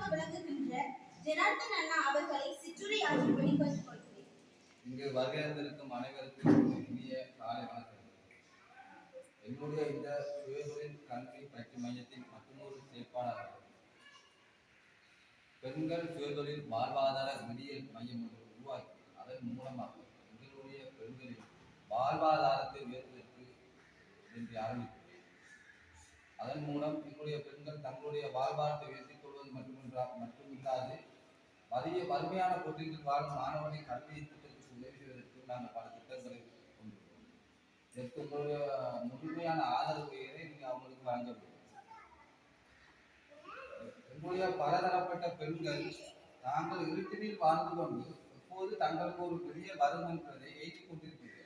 முகமாக விளங்குகின்ற ஜனார்த்தன் அண்ணா அவர்களை சிற்றுரை ஆற்றும்படி கேட்டுக்கொள்கிறேன் இங்கு வருகிறந்திருக்கும் அனைவருக்கும் இனிய காலை வணக்கம் என்னுடைய இந்த சுயதொழில் கல்வி பயிற்சி மையத்தின் மற்றொரு செயற்பாடாக பெண்கள் சுயதொழில் வாழ்வாதார விடியல் மையம் ஒன்று உருவாக்கி அதன் மூலமாக எங்களுடைய பெண்களின் வாழ்வாதாரத்தை உயர்வதற்கு என்று ஆரம்பித்தோம் அதன் மூலம் எங்களுடைய பெண்கள் தங்களுடைய வாழ்வாதாரத்தை உயர்த்தி கொள்வது மட்டுமின்றா மட்டுமில்லாது வறிய வறுமையான பகுதியில் வாழும் மாணவனை கல்வி திட்டத்திற்கு உதவி செய்வதற்கு நாங்கள் பல திட்டங்களை கொண்டுள்ளோம் இதற்கு உங்களுடைய முழுமையான ஆதரவு உயரை நீங்கள் அவங்களுக்கு வழங்க வேண்டும் எங்களுடைய பலதரப்பட்ட பெண்கள் தாங்கள் இருட்டினில் வாழ்ந்து கொண்டு எப்போது தங்களுக்கு ஒரு பெரிய வரும் என்பதை ஏற்றிக் கொண்டிருக்கிறேன்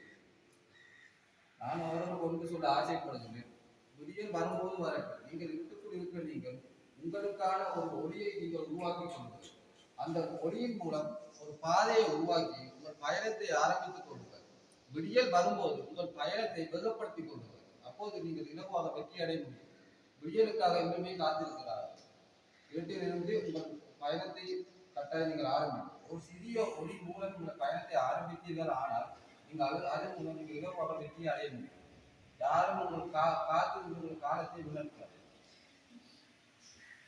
நான் அவர்கள் கொண்டு சொல்ல ஆசைப்படுகிறேன். விடியல் வரும்போது வரட்டும். நீங்கள் இருட்டுக்குள் உங்களுக்கான ஒரு ஒளியை நீங்கள் உருவாக்கி கொண்டு அந்த ஒளியின் மூலம் ஒரு பாதையை உருவாக்கி உங்கள் பயணத்தை ஆரம்பித்துக் கொள்ளுங்கள். விடியல் வரும்போது உங்கள் பயணத்தை வேகப்படுத்திக் கொள்ளுங்கள். அப்போது நீங்கள் இலவாக வெற்றி அடைய முடியும். விடியலுக்காக இன்னுமே காத்திருக்கிறார். இருட்டிலிருந்து உங்கள் பயணத்தை கட்டாயம் நீங்கள் ஆரம்பிக்கும். ஒரு சிறிய ஒளி மூலம் உங்கள் பயணத்தை ஆரம்பித்தீர்கள் ஆனால் நீங்கள் அது அது மூலம் நீங்கள் இலவாக வெற்றி அடைய முடியும். யாரும் உங்கள் கா காத்திருந்து உங்கள் காலத்தை விளக்கிறார்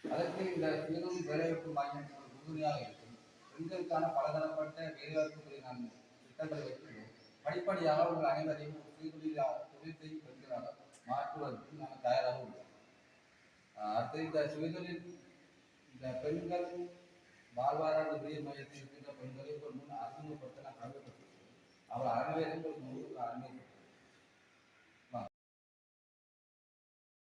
அதற்கு இந்த சுயதொழில் வேலைவாய்ப்பு மையம் ஒரு உறுதுணையாக இருக்கும். பெண்களுக்கான பலதரப்பட்ட வேலைவாய்ப்புகளை நான் திட்டங்களை வைத்துள்ளோம் படிப்படியாக உங்கள் அனைவரையும் ஒரு சுயதொழிலாக தொழில் செய்யும் பெண்களாக மாற்றுவதற்கு நாங்கள் தயாராக உள்ளோம் அடுத்து இந்த சுயதொழில் இந்த பெண்கள் வாழ்வாதார உதவி மையத்தில் இருக்கின்ற பெண்களை ஒரு முன் அறிமுகப்படுத்த நான் கருதப்பட்டிருக்கிறேன் அவர் அனைவரையும் ஒரு முழு